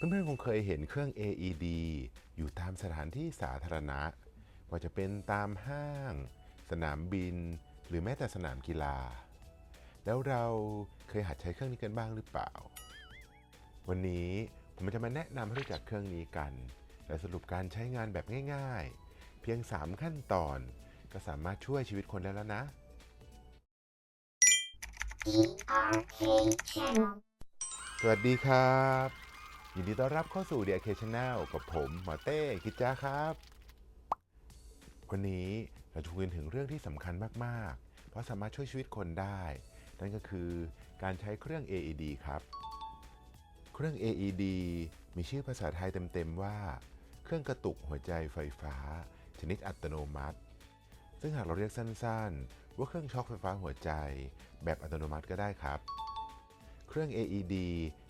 เพื่อนๆคงเคยเห็นเครื่อง AED อยู่ตามสถานที่สาธารณะ ว่าจะเป็นตามห้าง สนามบิน หรือแม้แต่สนามกีฬา แล้วเราเคยหัดใช้เครื่องนี้กันบ้างหรือเปล่า วันนี้ผมจะมาแนะนำให้รู้จักเครื่องนี้กัน และสรุปการใช้งานแบบง่ายๆ เพียง 3 ขั้นตอน ก็สามารถช่วยชีวิตคนได้แล้วนะ DRK Channel สวัสดีครับ ยินดีต้อนรับเข้าสู่ The Arcade Channel กับผมหมอเต้กิจจาครับ วันนี้เราจะคุยถึงเรื่องที่สำคัญมากๆ เพราะสามารถช่วยชีวิตคนได้ นั่นก็คือการใช้เครื่อง AED ครับ เครื่อง AED มีชื่อภาษาไทยเต็มๆว่า เครื่องกระตุกหัวใจไฟฟ้า ชนิดอัตโนมัติ ซึ่งหากเราเรียกสั้นๆ ว่าเครื่องช็อคไฟฟ้าหัวใจ แบบอัตโนมัติก็ได้ครับ เครื่อง AED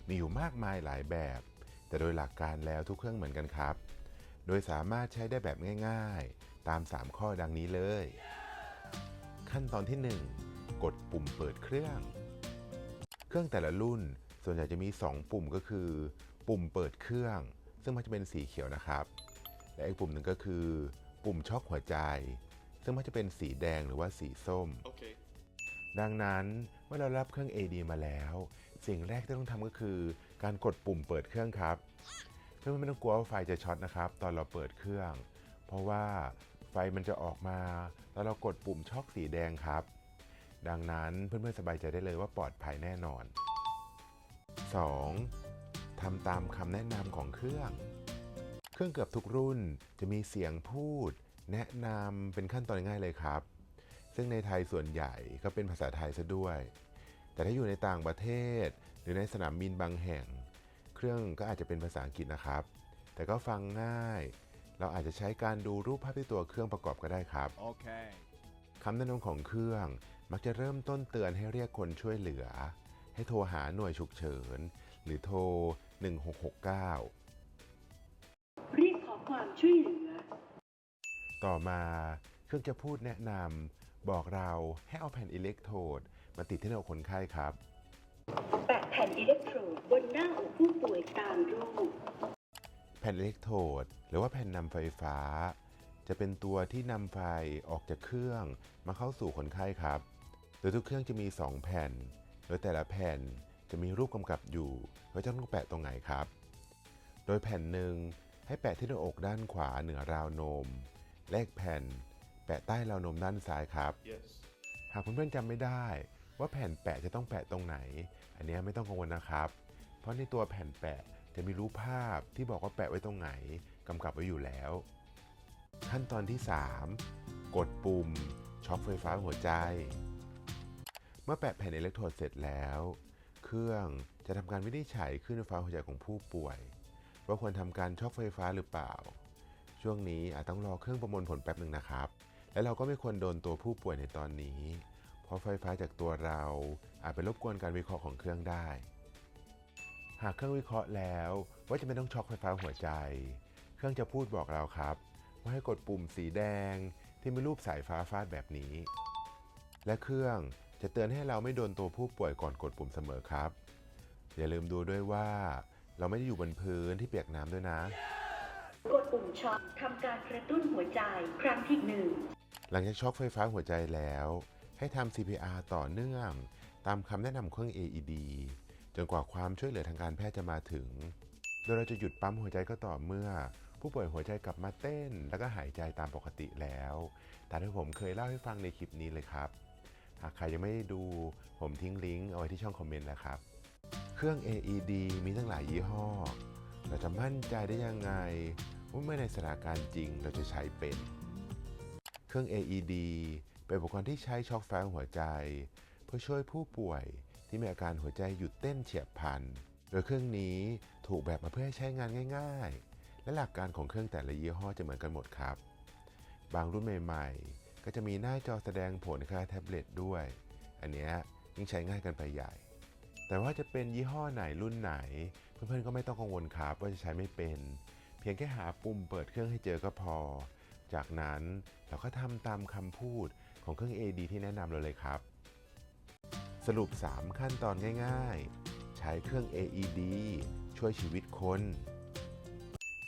มีอยู่มากมายหลายแบบ แต่โดยหลักการแล้วทุกเครื่องเหมือนกันครับ โดยสามารถใช้ได้แบบง่ายๆ ตาม 3 ข้อดังนี้เลย ขั้นตอนที่ 1 กดปุ่มเปิดเครื่อง เครื่องแต่ละรุ่นส่วนใหญ่จะมี 2 ปุ่มก็คือ ปุ่มเปิดเครื่อง ซึ่งมันจะเป็นสีเขียวนะครับ และอีกปุ่มหนึ่งก็คือ ปุ่มช็อคหัวใจ ซึ่งมันจะเป็นสีแดงหรือว่าสีส้ม Okay. ดังนั้นเมื่อเรารับเครื่อง AD มาแล้ว สิ่งแรกที่ต้องทำก็คือ การกดปุ่มเปิดเครื่องครับ เพื่อนๆไม่ต้องกลัวว่าไฟจะช็อตนะครับ ตอนเราเปิดเครื่อง เพราะว่าไฟมันจะออกมาแล้วเรากดปุ่มช็อคสีแดงครับ ดังนั้นเพื่อนๆสบายใจได้เลยว่าปลอดภัยแน่นอน 2. ทำตามคำแนะนำของเครื่อง เครื่องเกือบทุกรุ่นจะมีเสียงพูด แนะนำเป็นขั้นตอนง่ายเลยครับ ซึ่งในไทยส่วนใหญ่ก็เป็นภาษาไทยซะด้วย แต่ถ้าอยู่ในต่างประเทศ หรือในสนามบินบางแห่ง เครื่องก็อาจจะเป็นภาษาอังกฤษนะครับ แต่ก็ฟังง่าย เราอาจจะใช้การดูรูปภาพที่ตัวเครื่องประกอบก็ได้ครับ Okay. คำแนะนำของเครื่องมักจะเริ่มต้นเตือนให้เรียกคนช่วยเหลือ ให้โทรหาหน่วยฉุกเฉิน หรือโทร 1669 เรียกขอความช่วยเหลือ ต่อมาเครื่องจะพูดแนะนำบอกเราให้เอาแผ่นอิเล็กโทรด มาติดที่หน้าอกคนไข้ครับแปะแผ่นอิเล็กโทรดบนหน้าอกผู้ป่วยตามรูป แผ่นอิเล็กโทรดหรือว่าแผ่นนำไฟฟ้า จะเป็นตัวที่นำไฟออกจากเครื่องมาเข้าสู่คนไข้ครับ โดยทุกเครื่องจะมี 2 แผ่น โดยแต่ละแผ่นจะมีรูปกำกับอยู่ว่าจะต้องแปะตรงไหนครับ โดยแผ่นหนึ่งให้แปะที่หน้าอกด้านขวาเหนือราวนมและอีกแผ่น แปะใต้ราวนมด้านซ้ายครับ Yes. หากเพื่อนๆจำไม่ได้ ว่าแผ่นแปะจะต้องแปะตรงไหน อันนี้ไม่ต้องกังวลนะครับ เพราะในตัวแผ่นแปะจะมีรูปภาพที่บอกว่าแปะไว้ตรงไหนกำกับไว้อยู่แล้ว ขั้นตอนที่ 3 กดปุ่ม ช็อคไฟฟ้าหัวใจ เมื่อแปะแผ่นอิเล็กโทรดเสร็จแล้ว เครื่องจะทำการวินิจฉัยคลื่นไฟฟ้าหัวใจของผู้ป่วย ว่าควรทำการช็อคไฟฟ้าหรือเปล่า ช่วงนี้อาจต้องรอเครื่องประมวลผลแป๊บหนึ่งนะครับ และเราก็ไม่ควรโดนตัวผู้ป่วยในตอนนี้ ราะไฟฟ้าจากตัวเรา อาจไปรบกวนการวิเคราะห์ของเครื่องได้ หากเครื่องวิเคราะห์แล้วว่าจะไม่ต้องช็อคไฟฟ้าหัวใจ เครื่องจะพูดบอกเราครับ ว่าให้กดปุ่มสีแดงที่มีรูปสายฟ้าฟาดแบบนี้ และเครื่องจะเตือนให้เราไม่โดนตัวผู้ป่วยก่อนกดปุ่มเสมอครับ อย่าลืมดูด้วยว่า เราไม่ได้อยู่บนพื้นที่เปียกน้ำด้วยนะ กดปุ่มช็อคทำการกระตุ้นหัวใจครั้งที่หนึ่งหลังจากช็อคไฟฟ้าหัวใจแล้ว ให้ทำ CPR ต่อเนื่อง ตามคำแนะนำเครื่อง AED จนกว่าความช่วยเหลือทางการแพทย์จะมาถึง โดยเราจะหยุดปั๊มหัวใจก็ต่อเมื่อ ผู้ป่วยหัวใจกลับมาเต้น แล้วก็หายใจตามปกติแล้วตามที่ผมเคยเล่าให้ฟังในคลิปนี้เลยครับ หากใครยังไม่ได้ดู ผมทิ้งลิงก์เอาไว้ที่ช่องคอมเมนต์แล้วครับ เครื่อง AED มีตั้งหลายยี่ห้อ เราจะมั่นใจได้ยังไงว่าเมื่อในสถานการณ์จริงเราจะใช้เป็น เครื่อง AED เป็นอุปกรณ์ที่ใช้ช็อคไฟฟ้าหัวใจ เพื่อช่วยผู้ป่วยที่มีอาการหัวใจหยุดเต้นเฉียบพลัน โดยเครื่องนี้ถูกแบบมาเพื่อให้ใช้งานง่าย ๆ และหลักการของเครื่องแต่ละยี่ห้อจะเหมือนกันหมดครับ บางรุ่นใหม่ๆ ก็จะมีหน้าจอแสดงผลคล้ายแท็บเล็ตด้วย อันเนี้ยยิ่งใช้ง่ายกันไปใหญ่ แต่ว่าจะเป็นยี่ห้อไหนรุ่นไหน เพื่อนๆก็ไม่ต้องกังวลครับว่าจะใช้ไม่เป็น เพียงแค่หาปุ่มเปิดเครื่องให้เจอก็พอ จากนั้นเราก็ทำตามคำพูด ของเครื่อง AD ที่แนะนำเราเลยครับ สรุป 3 ขั้นตอนง่าย ๆ ใช้เครื่อง AED ช่วยชีวิตคน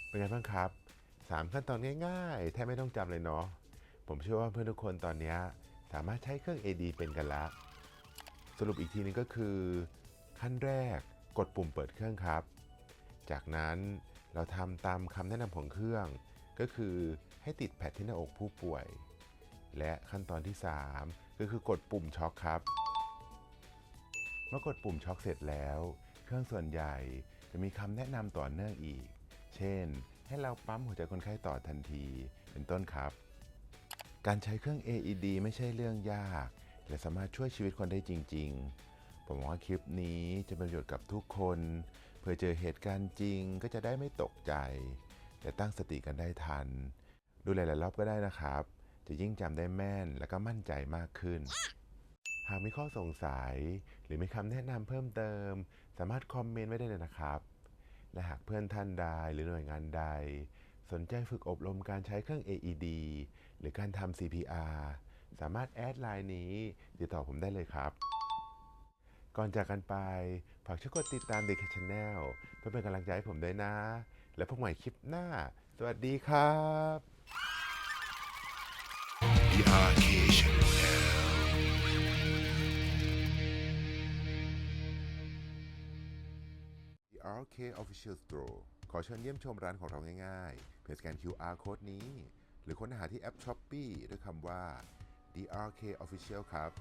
เป็นไงบ้างครับ 3 ขั้นตอนง่ายๆ แทบไม่ต้องจำเลยเนาะผมเชื่อว่าเพื่อนทุกคนตอนนี้สามารถใช้เครื่อง AD เป็นกันละ สรุปอีกทีนึงก็คือ ขั้นแรกกดปุ่มเปิดเครื่องครับ จากนั้นเราทำตามคำแนะนำของเครื่อง ก็คือให้ติดแพดที่หน้าอกผู้ป่วย และขั้นตอนที่ 3 ก็คือกดปุ่มช็อคครับ เมื่อกดปุ่มช็อคเสร็จแล้ว เครื่องส่วนใหญ่จะมีคำแนะนำต่อเนื่องอีก เช่น ให้เราปั๊มหัวใจคนไข้ต่อทันที เป็นต้นครับ การใช้เครื่อง AED ไม่ใช่เรื่องยาก และสามารถช่วยชีวิตคนได้จริง ๆ ผมหวังว่าคลิปนี้จะเป็นประโยชน์กับทุกคน เพื่อเจอเหตุการณ์จริงก็จะได้ไม่ตกใจ และตั้งสติกันได้ทัน ดูหลายๆรอบก็ได้นะครับ จะยิ่งจำได้แม่นและก็มั่นใจมากขึ้น หากมีข้อสงสัย หรือมีคำแนะนำเพิ่มเติม สามารถคอมเมนต์ไว้ได้เลยนะครับ และหากเพื่อนท่านใดหรือหน่วยงานใด สนใจฝึกอบรมการใช้เครื่อง AED หรือการทำ CPR สามารถแอดไลน์นี้ติดต่อผมได้เลยครับ ก่อนจากกันไป ฝากช่วยกดติดตาม The Channel เพื่อเป็นกำลังใจให้ผมด้วยนะ แล้วพบใหม่คลิปหน้า สวัสดีครับ PRK Official Store ขอเชิญเยี่ยมชมร้านของเราง่ายๆ เพียงสแกน QR Code นี้ หรือค้นหาที่แอป s h อ p e e ด้วยคำว่า DRK Official ครับ